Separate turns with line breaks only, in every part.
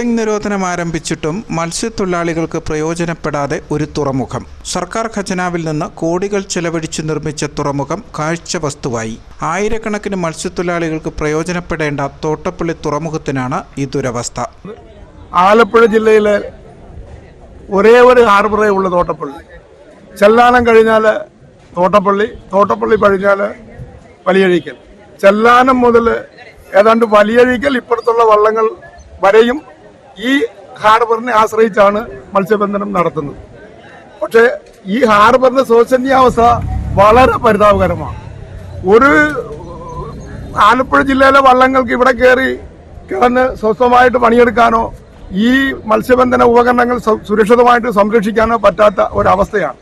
Trawling നിരോധനം ആരംഭിച്ചിട്ടും മത്സ്യത്തൊഴിലാളികൾക്ക് പ്രയോജനപ്പെടാതെ ഒരു തുറമുഖം. സർക്കാർ ഖജനാവിൽ നിന്ന് കോടികൾ ചെലവഴിച്ച് നിർമ്മിച്ച തുറമുഖം കാഴ്ച വസ്തുവായി ആയിരക്കണക്കിന് മത്സ്യത്തൊഴിലാളികൾക്ക് പ്രയോജനപ്പെടേണ്ട തോട്ടപ്പള്ളി തുറമുഖത്തിനാണ് ഈ ദുരവസ്ഥ.
ആലപ്പുഴ ജില്ലയിലെ ഒരേ ഒരു ഹാർബറേ ഉള്ള തോട്ടപ്പള്ളി. ചെല്ലാനം കഴിഞ്ഞാൽ തോട്ടപ്പള്ളി തോട്ടപ്പള്ളി കഴിഞ്ഞാൽ വലിയഴിക്കൽ. ചെല്ലാനം മുതൽ ഏതാണ്ട് വലിയഴിക്കൽ ഇപ്പുറത്തുള്ള വള്ളങ്ങൾ വരെയും ഈ ഹാർബറിനെ ആശ്രയിച്ചാണ് മത്സ്യബന്ധനം നടത്തുന്നത്. പക്ഷേ ഈ ഹാർബറിന്റെ ശോചനീയാവസ്ഥ വളരെ പരിതാപകരമാണ്. ഒരു ആലപ്പുഴ ജില്ലയിലെ വള്ളങ്ങൾക്ക് ഇവിടെ കയറി കിടന്ന് സ്വസ്ഥമായിട്ട് പണിയെടുക്കാനോ ഈ മത്സ്യബന്ധന ഉപകരണങ്ങൾ സുരക്ഷിതമായിട്ട് സംരക്ഷിക്കാനോ പറ്റാത്ത ഒരവസ്ഥയാണ്.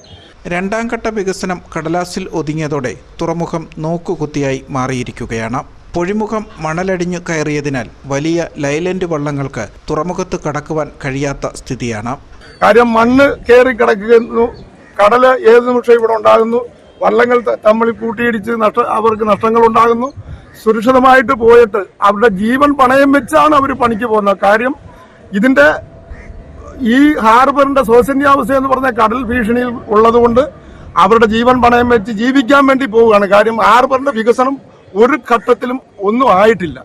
രണ്ടാം ഘട്ട വികസനം കടലാസിൽ ഒതുങ്ങിയതോടെ തുറമുഖം നോക്കുകുത്തിയായി മാറിയിരിക്കുകയാണ്. പൊഴിമുഖം മണലടിഞ്ഞു കയറിയതിനാൽ വലിയ ലൈലൻഡ് വള്ളങ്ങൾക്ക് തുറമുഖത്ത് കടക്കുവാൻ കഴിയാത്ത സ്ഥിതിയാണ്.
കാര്യം മണ്ണ് കയറി കിടക്കുന്നു. കടൽ ഏത് നിമിഷം ഇവിടെ ഉണ്ടാകുന്നു. വള്ളങ്ങൾ തമ്മിൽ കൂട്ടിയിടിച്ച് നഷ്ട അവർക്ക് നഷ്ടങ്ങൾ ഉണ്ടാകുന്നു സുരക്ഷിതമായിട്ട് പോയിട്ട് അവരുടെ ജീവൻ പണയം വെച്ചാണ് അവർ പണിക്ക് പോകുന്നത്. കാര്യം ഇതിന്റെ ഈ ഹാർബറിന്റെ ശോചനീയാവസ്ഥ എന്ന് പറഞ്ഞ കടൽ ഭീഷണിയിൽ ഉള്ളതുകൊണ്ട് അവരുടെ ജീവൻ പണയം വെച്ച് ജീവിക്കാൻ വേണ്ടി പോവുകയാണ്. കാര്യം ഹാർബറിന്റെ വികസനം ഒരു ഘട്ടത്തിലും ഒന്നും ആയിട്ടില്ല.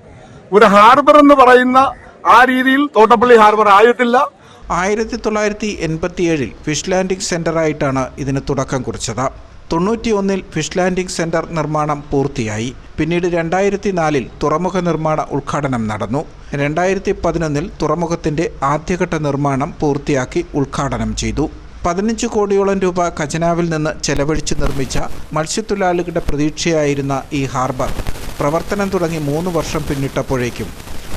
ഒരു ഹാർബർ എന്ന് പറയുന്ന ആ രീതിയിൽ തോട്ടപ്പള്ളി ഹാർബർ ആയിട്ടില്ല.
ആയിരത്തി തൊള്ളായിരത്തി എൺപത്തിയേഴിൽ ഫിഷ് ലാൻഡിംഗ് സെന്ററായിട്ടാണ് ഇതിന് തുടക്കം കുറിച്ചത്. തൊണ്ണൂറ്റിയൊന്നിൽ ഫിഷ് ലാൻഡിംഗ് സെന്റർ നിർമ്മാണം പൂർത്തിയായി. പിന്നീട് രണ്ടായിരത്തി നാലിൽ തുറമുഖ നിർമ്മാണ ഉദ്ഘാടനം നടന്നു. രണ്ടായിരത്തി പതിനൊന്നിൽ തുറമുഖത്തിന്റെ ആദ്യഘട്ട നിർമ്മാണം പൂർത്തിയാക്കി ഉദ്ഘാടനം ചെയ്തു. പതിനഞ്ച് കോടിയോളം രൂപ ഖജനാവിൽ നിന്ന് ചെലവഴിച്ച് നിർമ്മിച്ച മത്സ്യത്തൊഴിലാളികളുടെ പ്രതീക്ഷയായിരുന്ന ഈ ഹാർബർ പ്രവർത്തനം തുടങ്ങി മൂന്ന് വർഷം പിന്നിട്ടപ്പോഴേക്കും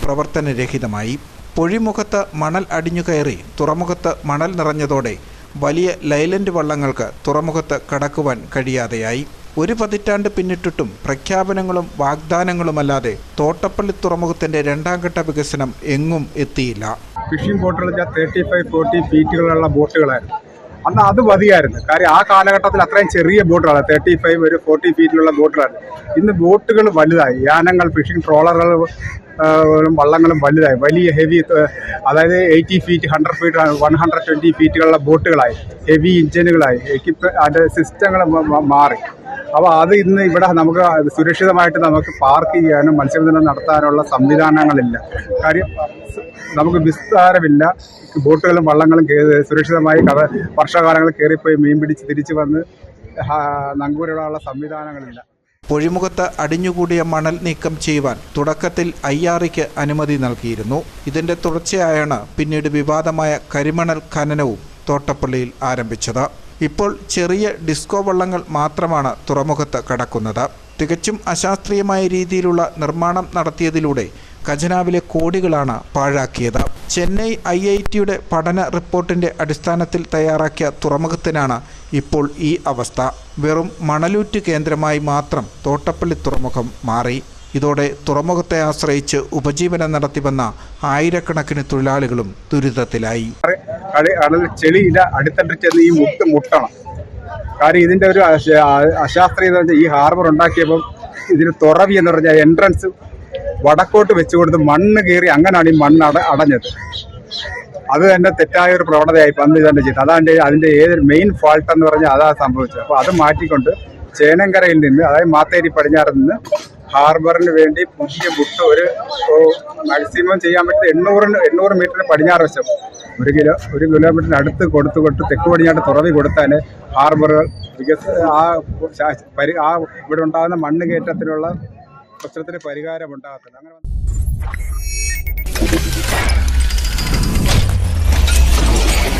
പ്രവർത്തനരഹിതമായി. പൊഴിമുഖത്ത് മണൽ അടിഞ്ഞു കയറി തുറമുഖത്ത് മണൽ നിറഞ്ഞതോടെ വലിയ ലൈലൻഡ് വള്ളങ്ങൾക്ക് തുറമുഖത്ത് കടക്കുവാൻ കഴിയാതെയായി. ഒരു പതിറ്റാണ്ട് പിന്നിട്ടിട്ടും പ്രഖ്യാപനങ്ങളും വാഗ്ദാനങ്ങളുമല്ലാതെ തോട്ടപ്പള്ളി തുറമുഖത്തിന്റെ രണ്ടാം ഘട്ട വികസനം എങ്ങും എത്തിയില്ല.
ഫിഷിംഗ് ബോട്ടുകൾ തേർട്ടി ഫൈവ് ഫോർട്ടി ഫീറ്റുകളുള്ള ബോട്ടുകളായിരുന്നു അന്ന് അത് മതിയായിരുന്നു. കാര്യം ആ കാലഘട്ടത്തിൽ അത്രയും ചെറിയ ബോട്ടുകളാണ്. തേർട്ടി ഫൈവ് ഒരു ഫോർട്ടി ഫീറ്റിലുള്ള ബോട്ടുകളാണ്. ഇന്ന് ബോട്ടുകൾ വലുതായി. യാനങ്ങൾ ഫിഷിംഗ് ട്രോളറുകളും വള്ളങ്ങളും വലുതായി. വലിയ ഹെവി അതായത് eighty feet hundred feet one hundred twenty ഫീറ്റുകളുള്ള ബോട്ടുകളായി. ഹെവി എഞ്ചിനുകളായി എക്യുപ്മെന്റ് അതിന്റെ സിസ്റ്റങ്ങൾ മാറി. അപ്പോൾ അത് ഇന്ന് ഇവിടെ നമുക്ക് സുരക്ഷിതമായിട്ട് നമുക്ക് പാർക്ക് ചെയ്യാനും മത്സ്യബന്ധനം നടത്താനുള്ള സംവിധാനങ്ങളില്ല. കാര്യം നമുക്ക് വിസ്താരമില്ല. ബോട്ടുകളും വള്ളങ്ങളും സുരക്ഷിതമായി കഥ വർഷകാലങ്ങളിൽ കയറിപ്പോയി മീൻ പിടിച്ച് തിരിച്ചു വന്ന് നങ്കൂരിടാനുള്ള സംവിധാനങ്ങളില്ല.
പൊഴിമുഖത്ത് അടിഞ്ഞുകൂടിയ മണൽ നീക്കം ചെയ്യുവാൻ തുടക്കത്തിൽ അയ്യാറിക്ക് അനുമതി നൽകിയിരുന്നു. ഇതിന്റെ തുടർച്ചയായാണ് പിന്നീട് വിവാദമായ കരിമണൽ ഖനനവും തോട്ടപ്പള്ളിയിൽ ആരംഭിച്ചത്. ഇപ്പോൾ ചെറിയ ഡിസ്കോ വള്ളങ്ങൾ മാത്രമാണ് തുറമുഖത്ത് കടക്കുന്നത്. തികച്ചും അശാസ്ത്രീയമായ രീതിയിലുള്ള നിർമ്മാണം നടത്തിയതിലൂടെ ഖജനാവിലെ കോടികളാണ് പാഴാക്കിയത്. ചെന്നൈ ഐ ഐ ടിയുടെ പഠന റിപ്പോർട്ടിന്റെ അടിസ്ഥാനത്തിൽ തയ്യാറാക്കിയ തുറമുഖത്തിനാണ് ഇപ്പോൾ ഈ അവസ്ഥ. വെറും മണലൂറ്റ് കേന്ദ്രമായി മാത്രം തോട്ടപ്പള്ളി തുറമുഖം മാറി. ഇതോടെ തുറമുഖത്തെ ആശ്രയിച്ച് ഉപജീവനം നടത്തിവന്ന ആയിരക്കണക്കിന് തൊഴിലാളികളും ദുരിതത്തിലായി.
കട അടൽ ചെളിയില്ല അടിത്തട്ടിൽ ചെന്ന് ഈ മുട്ട് മുട്ടണം. കാര്യം ഇതിന്റെ ഒരു അശാസ്ത്രീയത ഈ ഹാർബർ ഉണ്ടാക്കിയപ്പം ഇതിന് തുറവി എന്ന് പറഞ്ഞാൽ എൻട്രൻസ് വടക്കോട്ട് വെച്ച് കൊടുത്ത് മണ്ണ് കയറി അങ്ങനെയാണ് ഈ മണ്ണ് അട അടഞ്ഞത്. അത് തന്നെ തെറ്റായ ഒരു പ്രവണതയായി അന്ന് ഇതന്നെ ചെയ്തത് അതാണ്ട് അതിന്റെ ഏതൊരു മെയിൻ ഫാൾട്ട് എന്ന് പറഞ്ഞാൽ അതാ സംഭവിച്ചത്. അപ്പോൾ അത് മാറ്റിക്കൊണ്ട് ചേനങ്കരയിൽ നിന്ന് അതായത് മാത്തേരി പടിഞ്ഞാറ് നിന്ന് ഹാർബറിന് വേണ്ടി പുതിയ മുട്ട ഒരു മാക്സിമം ചെയ്യാൻ പറ്റുന്ന എണ്ണൂറിന് എണ്ണൂറ് മീറ്ററിന് പടിഞ്ഞാറ് വശം. ഒരു കിലോ ഒരു കിലോമീറ്ററിന് അടുത്ത് കൊടുത്തു കൊടുത്ത് തെക്ക് പടിഞ്ഞാട്ട് തുറവി കൊടുത്താൽ ഹാർബർ വികസ ആ പരി ആ ഇവിടെ ഉണ്ടാകുന്ന മണ്ണ് കയറ്റത്തിനുള്ള പ്രശ്നത്തിന് പരിഹാരം ഉണ്ടാകത്തില്ല. അങ്ങനെ